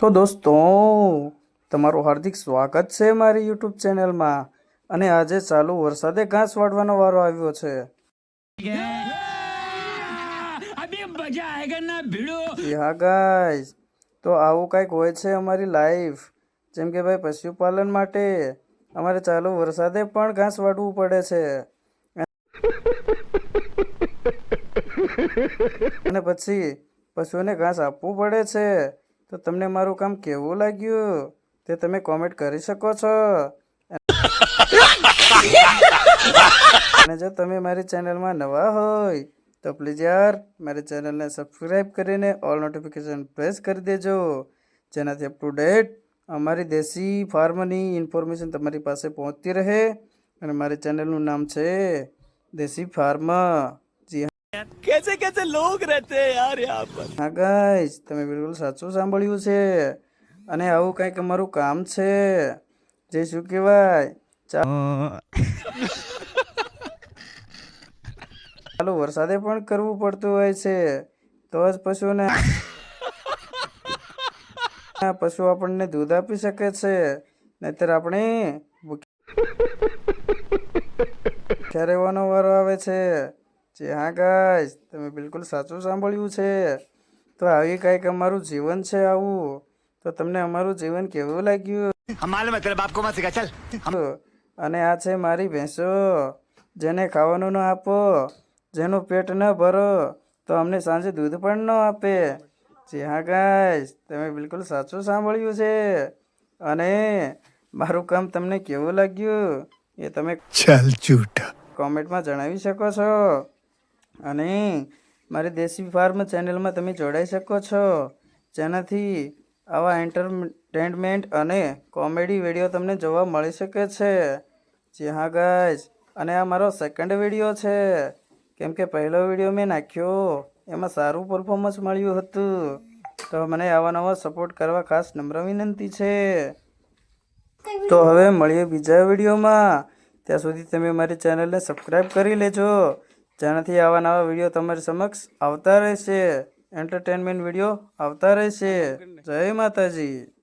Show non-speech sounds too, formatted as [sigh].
તો દોસ્તો તમારું હાર્દિક સ્વાગત છે મારી યુટ્યુબ ચેનલમાં. અને આજે ચાલુ વરસાદે ઘાસ વાળવાનો વારો આવ્યો છે. હા ગાઈસ તો આવું કાંઈક હોય છે અમારી લાઈફ જેમ કે ભાઈ પશુપાલન માટે અમારે ચાલુ વરસાદે પણ ઘાસ વાળવું પડે છે. અને પછી પશુઓને ઘાસ આપવું પડે છે. તો તમને મારું કામ કેવું લાગ્યું? તે તમે કોમેન્ટ કરી શકો છો. અને જો તમે મારી ચેનલમાં નવા હોય, તો પ્લીઝ યાર, મારી ચેનલને સબસ્ક્રાઈબ કરીને ઓલ નોટિફિકેશન પ્રેસ કરી દેજો. જેનાથી અપ ડેટ અમારી દેશી ફાર્મની ઇન્ફોર્મેશન તમારી પાસે પહોંચતી રહે. અને મારી ચેનલનું નામ છે દેશી ફાર્મ कैसे कैसे लोग रहते हैं यार यहाँ पर હા ગાઈસ તમે બિલકુલ સાચું સાંભળ્યું છે અને આવું કંઈક અમારું કામ છે જે શું કહેવાય ચા- ચાલો [laughs] વરસાદે પણ કરવું પડતું હોય છે તો જ પશુને [laughs] આ પશુ આપણને દૂધ આપી શકે છે નહીતર આપણે [laughs] ભૂખ્યા રહેવાનો વારો આવે છે છે. હા ગાઈસ તમે બિલકુલ સાચું સાંભળ્યું છે. તો આવી કાંઈક અમારું જીવન છે આવું. તો તમને અમારું જીવન કેવું લાગ્યું? અને આ છે મારી ભેંસો. જેને ખાવાનું ન આપો જેનું પેટ ન ભરો તો અમને સાંજે દૂધ પણ ન આપે. જી હા ગાઈશ તમે બિલકુલ સાચું સાંભળ્યું છે. અને મારું કામ તમને કેવું લાગ્યું? એ તમે ચાલ ચૂટ કોમેન્ટમાં જણાવી શકો છો. અને મારી દેશી ફાર્મ ચેનલમાં તમે જોડાઈ શકો છો. જેનાથી આવા એન્ટરટેનમેન્ટ અને કોમેડી વીડિયો તમને જોવા મળી શકે છે. જી હા, ગાઈઝ. અને આ મારો સેકન્ડ વીડિયો છે. કેમ કે પહેલો વીડિયો મેં નાખ્યો, એમાં સારું પરફોર્મન્સ મળ્યું હતું. તો મને આવા નવા સપોર્ટ કરવા ખાસ નમ્ર વિનંતી છે. તો હવે મળીએ બીજા વિડીયોમાં. ત્યાં સુધી તમે મારી ચેનલને સબસ્ક્રાઈબ કરી લેજો. જેનાથી આવા નવા વીડિયો તમારી સમક્ષ આવતા રહેશે. એન્ટરટેનમેન્ટ વીડિયો આવતા રહેશે. જય માતાજી.